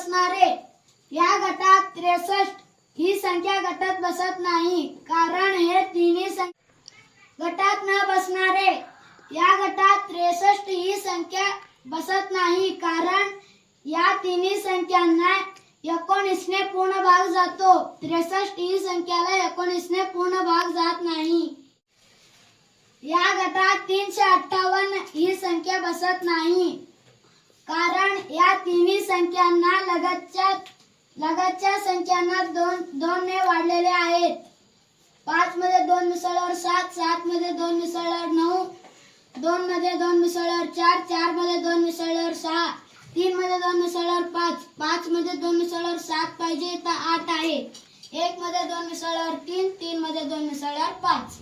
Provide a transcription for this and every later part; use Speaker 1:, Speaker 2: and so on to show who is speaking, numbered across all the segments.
Speaker 1: बसणारे या गटात त्रेसष्ट ही संख्या गटात बसत नाही. कारण हे तिन्ही सं- गटात न बसणारे. या गटात त्रेसष्ट ही संख्या बसत नाही. कारण या तिन्ही संख्यांना एकोणीसने पूर्ण भाग जातो. त्रेसष्ट ही संख्याला एकोणीसने पूर्ण भाग जात नाही. या गटात तीनशे अठ्ठावन्न ही संख्या बसत नाही. कारण या तिन्ही संख्यांना लगतच्या लगतच्या संख्यांना दोन दोन ने वाढलेले आहेत. पाच मध्ये दोन मिसळवर सात सात मध्ये दोन मिसळवर नऊ दोन मध्ये दोन मिसळवर चार चारमध्ये दोन मिसळवर सहा तीन मध्ये दोन मिसळवर पाच पाच मध्ये दोन मिसळवर सात पाहिजे तर आठ आहे. एक मध्ये दोन मिसळवर तीन तीन मध्ये दोन मिसळवर पाच.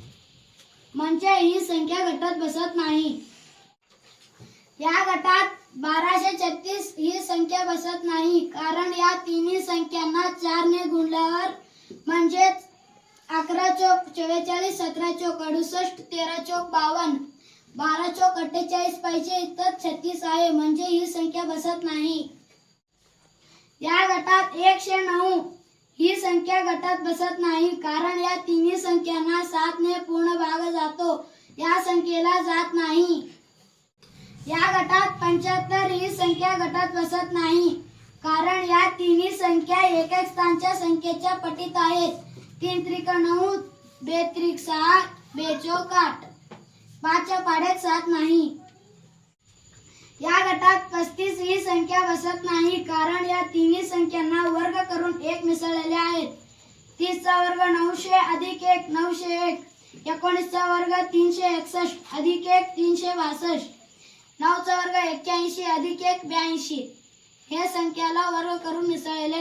Speaker 1: म्हणजे ही संख्या घटत बसत नाही. या गटात बाराशे छत्तीस ही संख्या बसत नाही. कारण या तिन्ही संख्यांना चार ने गुणल्यावर म्हणजेच अकरा चौक चव्वेचाळीस सतरा चौक अडुसष्ट तेरा चौक बावन्न बारा चौक अठ्ठेचाळीस पाहिजे तर छत्तीस आहे. म्हणजे ही संख्या बसत नाही. या गटात एकशे नऊ ही संख्या गटात बसत नाही. कारण या तिन्ही संख्यांना सात ने पूर्ण भाग जातो. या संख्येला जात नाही. या गटात पंच्याहत्तर ही संख्या गटात बसत नाही. कारण या तिन्ही संख्या एक एक स्थानच्या संख्येच्या पटीत आहेत. तीन त्रिक नऊ बेत्रिक सहा बेचोक आठ पाचच्या पाड्यात सात नाही. या गटात पस्तीस ही संख्या बसत नाही. कारण या तिन्ही संख्यांना वर्ग करून एक मिसळलेले आहेत. तीसचा वर्ग नऊशे अधिक एक नऊशे एक. एकोणीसचा वर्ग तीनशे एकसष्ट अधिक एक तीनशे बासष्ट. नऊचा वर्ग एक्क्याऐंशी अधिक एक ब्याऐंशी. हे संख्याला वर्ग करून मिसळलेले